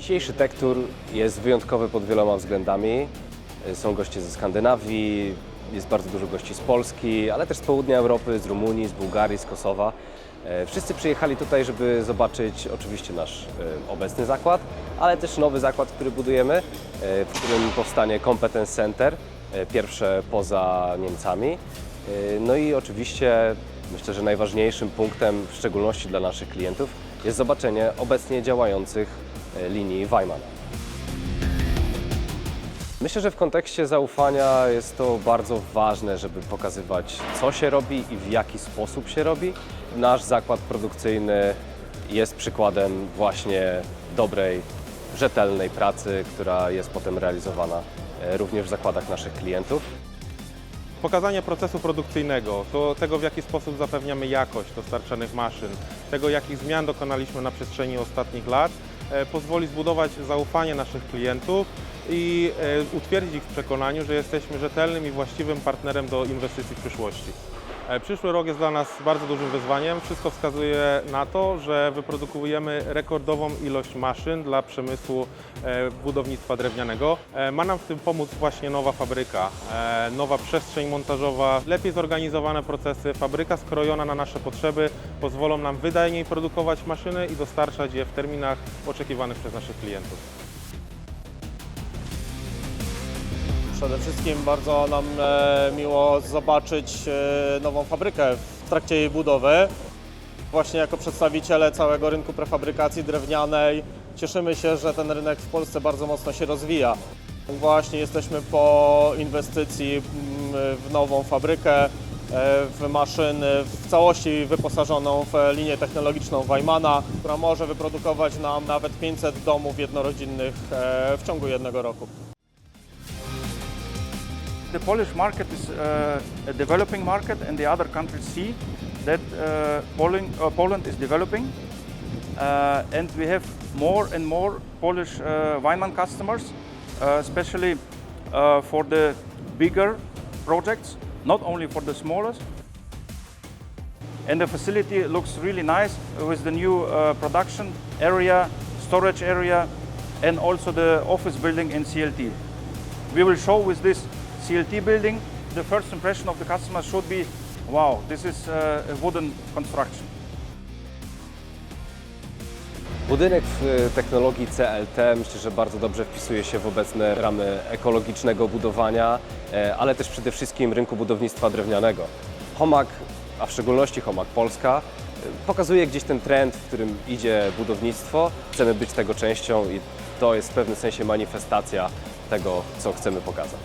Dzisiejszy Tektur jest wyjątkowy pod wieloma względami. Są goście ze Skandynawii, jest bardzo dużo gości z Polski, ale też z południa Europy, z Rumunii, z Bułgarii, z Kosowa. E, Wszyscy przyjechali tutaj, żeby zobaczyć oczywiście nasz e, obecny zakład, ale też nowy zakład, który budujemy, e, w którym powstanie Competence Center, pierwsze poza Niemcami. No i oczywiście myślę, że najważniejszym punktem, w szczególności dla naszych klientów, jest zobaczenie obecnie działających linii Weimana. Myślę, że w kontekście zaufania jest to bardzo ważne, żeby pokazywać, co się robi i w jaki sposób się robi. Nasz zakład produkcyjny jest przykładem właśnie dobrej, rzetelnej pracy, która jest potem realizowana e, również w zakładach naszych klientów. Pokazanie procesu produkcyjnego, to tego w jaki sposób zapewniamy jakość dostarczanych maszyn, tego jakich zmian dokonaliśmy na przestrzeni ostatnich lat, e, pozwoli zbudować zaufanie naszych klientów i e, utwierdzić ich w przekonaniu, że jesteśmy rzetelnym i właściwym partnerem do inwestycji w przyszłości. E, Przyszły rok jest dla nas bardzo dużym wyzwaniem. Wszystko wskazuje na to, że wyprodukujemy rekordową ilość maszyn dla przemysłu e, budownictwa drewnianego. E, Ma nam w tym pomóc właśnie nowa fabryka, nowa przestrzeń montażowa, lepiej zorganizowane procesy, fabryka skrojona na nasze potrzeby pozwolą nam wydajniej produkować maszyny i dostarczać je w terminach oczekiwanych przez naszych klientów. Przede wszystkim bardzo nam e, miło zobaczyć e, nową fabrykę w trakcie jej budowy. Właśnie jako przedstawiciele całego rynku prefabrykacji drewnianej cieszymy się, że ten rynek w Polsce bardzo mocno się rozwija. Właśnie jesteśmy po inwestycji mm, w nową fabrykę, e, w maszyny w całości wyposażoną w linię technologiczną Weimana, która może wyprodukować nam nawet 500 domów jednorodzinnych w ciągu jednego roku. The Polish market is uh, a developing market, and the other countries see that uh, Poland, uh, Poland is developing, uh, and we have more and more Polish uh, Weinmann customers, uh, especially for the bigger projects, not only for the smallest. And the facility looks really nice with the new production area, storage area, and also the office building in CLT. We will show with this CLT building, the first impression of the customer should be, wow, this is uh, a wooden construction. Budynek w e, technologii CLT myślę, że bardzo dobrze wpisuje się w obecne ramy ekologicznego budowania, e, ale też przede wszystkim rynku budownictwa drewnianego. Homag, a w szczególności Homag Polska, e, pokazuje gdzieś ten trend, w którym idzie budownictwo. Chcemy być tego częścią i to jest w pewnym sensie manifestacja tego, co chcemy pokazać.